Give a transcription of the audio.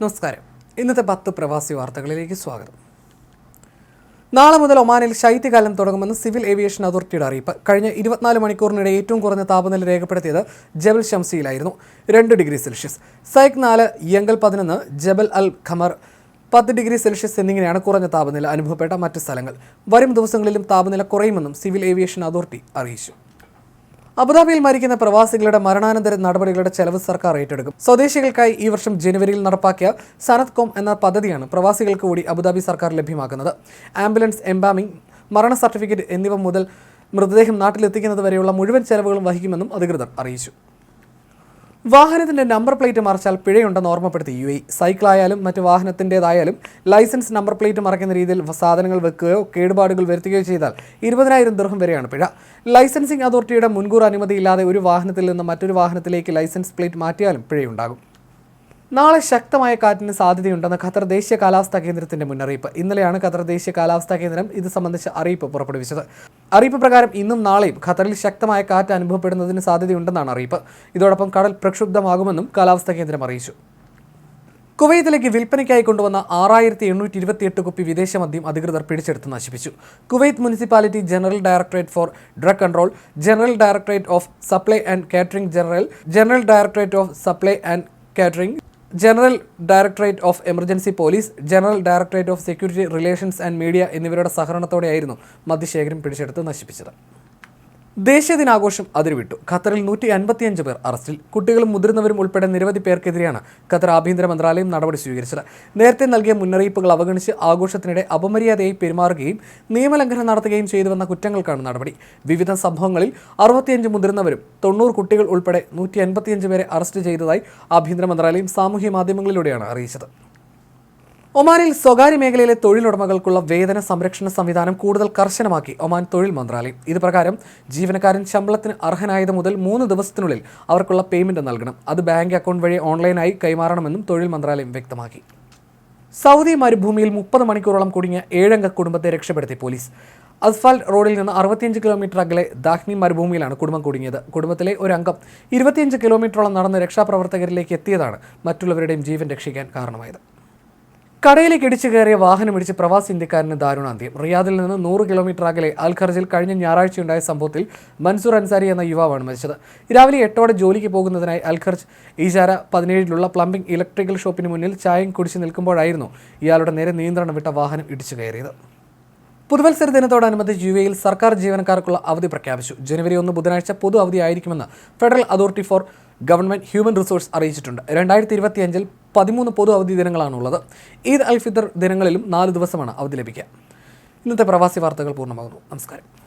നമസ്കാരം. ഇന്നത്തെ പത്ത് പ്രവാസി വാർത്തകളിലേക്ക് സ്വാഗതം. നാളെ മുതൽ ഒമാനിൽ ശൈത്യകാലം തുടങ്ങുമെന്ന് സിവിൽ ഏവിയേഷൻ അതോറിറ്റിയുടെ അറിയിപ്പ്. കഴിഞ്ഞ ഇരുപത്തിനാല് മണിക്കൂറിനിടെ ഏറ്റവും കുറഞ്ഞ താപനില രേഖപ്പെടുത്തിയത് ജബൽ ഷംസിയിലായിരുന്നു രണ്ട് ഡിഗ്രി സെൽഷ്യസ്. സൈക് നാല് യങ്കൽ പതിനൊന്ന് ജബൽ അൽ ഖമർ. പത്ത് ഡിഗ്രി സെൽഷ്യസ് എന്നിങ്ങനെയാണ് കുറഞ്ഞ താപനില അനുഭവപ്പെട്ട മറ്റ് സ്ഥലങ്ങൾ. വരും ദിവസങ്ങളിലും താപനില കുറയുമെന്നും സിവിൽ ഏവിയേഷൻ അതോറിറ്റി അറിയിച്ചു. അബുദാബിയിൽ മരിക്കുന്ന പ്രവാസികളുടെ മരണാനന്തര നടപടികളുടെ ചെലവ് സർക്കാർ ഏറ്റെടുക്കും. സ്വദേശികൾക്കായി ഈ വർഷം ജനുവരിയിൽ നടപ്പാക്കിയ സനത് കോം എന്ന പദ്ധതിയാണ് പ്രവാസികൾക്ക് കൂടി അബുദാബി സർക്കാർ ലഭ്യമാക്കുന്നത്. ആംബുലൻസ് എംബാമിംഗ് മരണ സർട്ടിഫിക്കറ്റ് എന്നിവ മുതൽ മൃതദേഹം നാട്ടിലെത്തിക്കുന്നത് വരെയുള്ള മുഴുവൻ ചെലവുകളും വഹിക്കുമെന്നും അധികൃതർ അറിയിച്ചു. വാഹനത്തിന്റെ നമ്പർ പ്ലേറ്റ് മറച്ചാൽ പിഴയുണ്ടെന്ന് ഓർമ്മപ്പെടുത്തി യു എ. സൈക്കിളായാലും മറ്റ് വാഹനത്തിന്റെതായാലും ലൈസൻസ് നമ്പർ പ്ലേറ്റ് മറയ്ക്കുന്ന രീതിയിൽ സാധനങ്ങൾ വെക്കുകയോ കേടുപാടുകൾ വരുത്തുകയോ ചെയ്താൽ ഇരുപതിനായിരം ദൃഹം വരെയാണ് പിഴ. ലൈസൻസിംഗ് അതോറിറ്റിയുടെ മുൻകൂർ അനുമതിയില്ലാതെ ഒരു വാഹനത്തിൽ നിന്ന് മറ്റൊരു വാഹനത്തിലേക്ക് ലൈസൻസ് പ്ലേറ്റ് മാറ്റിയാലും പിഴയുണ്ടാകും. നാളെ ശക്തമായ കാറ്റിന് സാധ്യതയുണ്ടെന്ന് ഖത്തർ ദേശീയ കാലാവസ്ഥാ കേന്ദ്രത്തിന്റെ മുന്നറിയിപ്പ്. ഇന്നലെയാണ് ഖത്തർ ദേശീയ കാലാവസ്ഥാ കേന്ദ്രം ഇത് സംബന്ധിച്ച അറിയിപ്പ് പുറപ്പെടുവിച്ചത്. അറിയിപ്പ് പ്രകാരം ഇന്നും നാളെയും ഖത്തറിൽ ശക്തമായ കാറ്റ് അനുഭവപ്പെടുന്നതിന് സാധ്യതയുണ്ടെന്നാണ് അറിയിപ്പ്. ഇതോടൊപ്പം കടൽ പ്രക്ഷുബ്ധമാകുമെന്നും കാലാവസ്ഥാ കേന്ദ്രം അറിയിച്ചു. കുവൈത്തിലേക്ക് വിൽപ്പനയ്ക്കായി കൊണ്ടുവന്ന ആറായിരത്തി എണ്ണൂറ്റി ഇരുപത്തിയെട്ട് കുപ്പി വിദേശ മദ്യം അധികൃതർ പിടിച്ചെടുത്ത് നശിപ്പിച്ചു. Kuwait municipality general directorate for drug control general directorate of supply and catering general general directorate of supply and catering general directorate of emergency police general directorate of security relations and media എന്നിവരുടെ സഹകരണത്തോടെയായിരുന്നു മദ്യശേഖരം പിടിച്ചെടുത്ത് നശിപ്പിച്ചത്. ദേശീയ ദിനാഘോഷം അതിരുവിട്ടു. ഖത്തറിൽ നൂറ്റി അൻപത്തിയഞ്ച് പേർ അറസ്റ്റിൽ. കുട്ടികളും മുതിർന്നവരും ഉൾപ്പെടെ നിരവധി പേർക്കെതിരെയാണ് ഖത്തർ ആഭ്യന്തര മന്ത്രാലയം നടപടി സ്വീകരിച്ചത്. നേരത്തെ നൽകിയ മുന്നറിയിപ്പുകൾ അവഗണിച്ച് ആഘോഷത്തിനിടെ അപമര്യാദയായി പെരുമാറുകയും നിയമലംഘനം നടത്തുകയും ചെയ്തുവന്ന കുറ്റങ്ങൾക്കാണ് നടപടി. വിവിധ സംഭവങ്ങളിൽ അറുപത്തിയഞ്ച് മുതിർന്നവരും തൊണ്ണൂറ് കുട്ടികൾ ഉൾപ്പെടെ നൂറ്റി അൻപത്തിയഞ്ച് പേരെ അറസ്റ്റ് ചെയ്തതായി ആഭ്യന്തര മന്ത്രാലയം സാമൂഹ്യ മാധ്യമങ്ങളിലൂടെയാണ് അറിയിച്ചത്. ഒമാനിൽ സ്വകാര്യ മേഖലയിലെ തൊഴിലുടമകൾക്കുള്ള വേതന സംരക്ഷണ സംവിധാനം കൂടുതൽ കർശനമാക്കി ഒമാൻ തൊഴിൽ മന്ത്രാലയം. ഇത് പ്രകാരം ജീവനക്കാരൻ ശമ്പളത്തിന് അർഹനായത് മുതൽ മൂന്ന് ദിവസത്തിനുള്ളിൽ അവർക്കുള്ള പേയ്മെന്റ് നൽകണം. അത് ബാങ്ക് അക്കൗണ്ട് വഴി ഓൺലൈനായി കൈമാറണമെന്നും തൊഴിൽ മന്ത്രാലയം വ്യക്തമാക്കി. സൗദി മരുഭൂമിയിൽ മുപ്പത് മണിക്കൂറോളം കുടുങ്ങിയ ഏഴംഗ കുടുംബത്തെ രക്ഷപ്പെടുത്തി പോലീസ്. അസ്ഫാൽ റോഡിൽ നിന്ന് അറുപത്തിയഞ്ച് കിലോമീറ്റർ അകലെ ദാഹ്നി മരുഭൂമിയിലാണ് കുടുംബം കുടുങ്ങിയത്. കുടുംബത്തിലെ ഒരു അംഗം ഇരുപത്തിയഞ്ച് കിലോമീറ്ററോളം നടന്ന് രക്ഷാപ്രവർത്തകരിലേക്ക് എത്തിയതാണ് മറ്റുള്ളവരുടെയും ജീവൻ രക്ഷിക്കാൻ കാരണമായത്. കടയിലേക്ക് ഇടിച്ചു കയറിയ വാഹനം ഇടിച്ച് പ്രവാസി ഇന്ത്യക്കാരന് ദാരുണാന്ത്യം. റിയാദിൽ നിന്ന് നൂറ് കിലോമീറ്റർ അകലെ അൽഖർജിൽ കഴിഞ്ഞ ഞായറാഴ്ചയുണ്ടായ സംഭവത്തിൽ മൻസൂർ അൻസാരി എന്ന യുവാവാണ് മരിച്ചത്. രാവിലെ എട്ടോടെ ജോലിക്ക് പോകുന്നതിനായി അൽഖർജ് ഈജാര പതിനേഴിലുള്ള പ്ലംബിംഗ് ഇലക്ട്രിക്കൽ ഷോപ്പിന് മുന്നിൽ ചായം കുടിച്ച് നിൽക്കുമ്പോഴായിരുന്നു ഇയാളുടെ നേരെ നിയന്ത്രണം വിട്ട വാഹനം ഇടിച്ചു കയറിയത്. പുതുവത്സര ദിനത്തോടനുബന്ധിച്ച് യു എയിൽ സർക്കാർ ജീവനക്കാർക്കുള്ള അവധി പ്രഖ്യാപിച്ചു. ജനുവരി ഒന്ന് ബുധനാഴ്ച പൊതു അവധിയായിരിക്കുമെന്ന് federal authority for government human resource അറിയിച്ചിട്ടുണ്ട്. രണ്ടായിരത്തി ഇരുപത്തിയഞ്ചിൽ പതിമൂന്ന് പൊതു അവധി ദിനങ്ങളാണുള്ളത്. ഈദ് അൽ ഫിത്തർ ദിനങ്ങളിലും നാല് ദിവസമാണ് അവധി ലഭിക്കുക. ഇന്നത്തെ പ്രവാസി വാർത്തകൾ പൂർണമാകുന്നു. നമസ്കാരം.